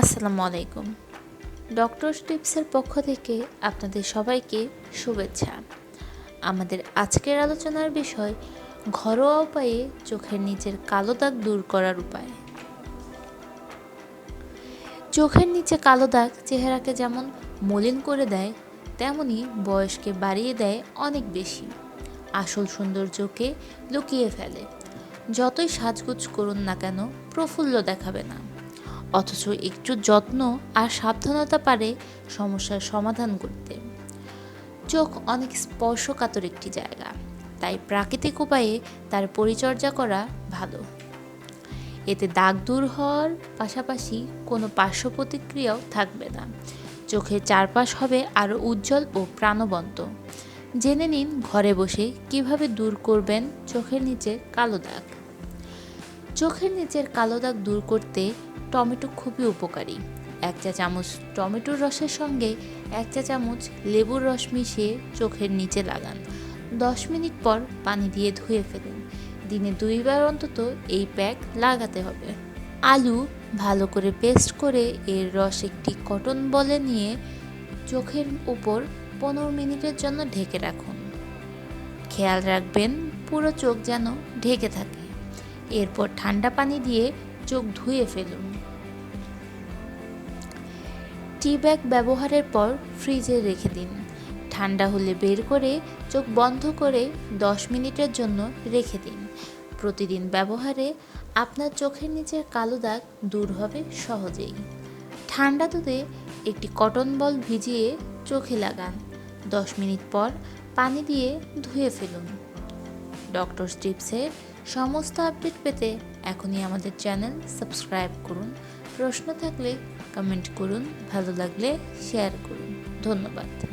আসসালামু আলাইকুম। ডক্টর টিপসের পক্ষ থেকে আপনাদের সবাইকে শুভেচ্ছা। আমাদের আজকের আলোচনার বিষয়, ঘরোয়া উপায়ে চোখের নিচের কালো দাগ দূর করার উপায়। চোখের নিচে কালো দাগ চেহারাকে যেমন মলিন করে দেয়, তেমনি বয়সকে বাড়িয়ে দেয় অনেক বেশি। আসল সৌন্দর্যকে লুকিয়ে ফেলে। যতই সাজগুজ করুন না কেন, প্রফুল্ল দেখাবে না। অথচ একটু যত্ন আর সাবধানতা পারে সমস্যার সমাধান করতে। চোখ অনেক স্পর্শকাতর একটি জায়গা, তাই প্রাকৃতিক উপায়ে তার পরিচর্যা করা ভালো। এতে দাগ দূর হওয়ার পাশাপাশি কোনো পার্শ্ব প্রতিক্রিয়াও থাকবে না। চোখের চারপাশ হবে আরও উজ্জ্বল ও প্রাণবন্ত। জেনে নিন ঘরে বসে কীভাবে দূর করবেন চোখের নিচে কালো দাগ। চোখের নিচের কালো দাগ দূর করতে টমেটো খুবই উপকারী। এক চা চামচ টমেটোর রসের সঙ্গে এক চা চামচ লেবুর রস মিশিয়ে চোখের নিচে লাগান। দশ মিনিট পর পানি দিয়ে ধুয়ে ফেলুন। দিনে দুইবার অন্তত এই প্যাক লাগাতে হবে। আলু ভালো করে পেস্ট করে এর রস একটি কটন বলে নিয়ে চোখের উপর পনেরো মিনিটের জন্য ঢেকে রাখুন। খেয়াল রাখবেন, পুরো চোখ যেন ঢেকে থাকে। এরপর ঠান্ডা পানি দিয়ে চোখ ধুয়ে ফেলুন। টি ব্যাগ ব্যবহারের পর ফ্রিজে রেখে দিন। ঠান্ডা হলে বের করে চোখ বন্ধ করে দশ মিনিটের জন্য রেখে দিন। প্রতিদিন ব্যবহারে আপনার চোখের নিচের কালো দাগ দূর হবে সহজেই। ঠান্ডা দুধে একটি কটন বল ভিজিয়ে চোখে লাগান। দশ মিনিট পর পানি দিয়ে ধুয়ে ফেলুন। ডক্টর স্ট্রিপসের সমস্ত আপডেট পেতে এখনই আমাদের চ্যানেল সাবস্ক্রাইব করুন। প্রশ্ন থাকলে কমেন্ট করুন, ভালো লাগলে শেয়ার করুন। ধন্যবাদ।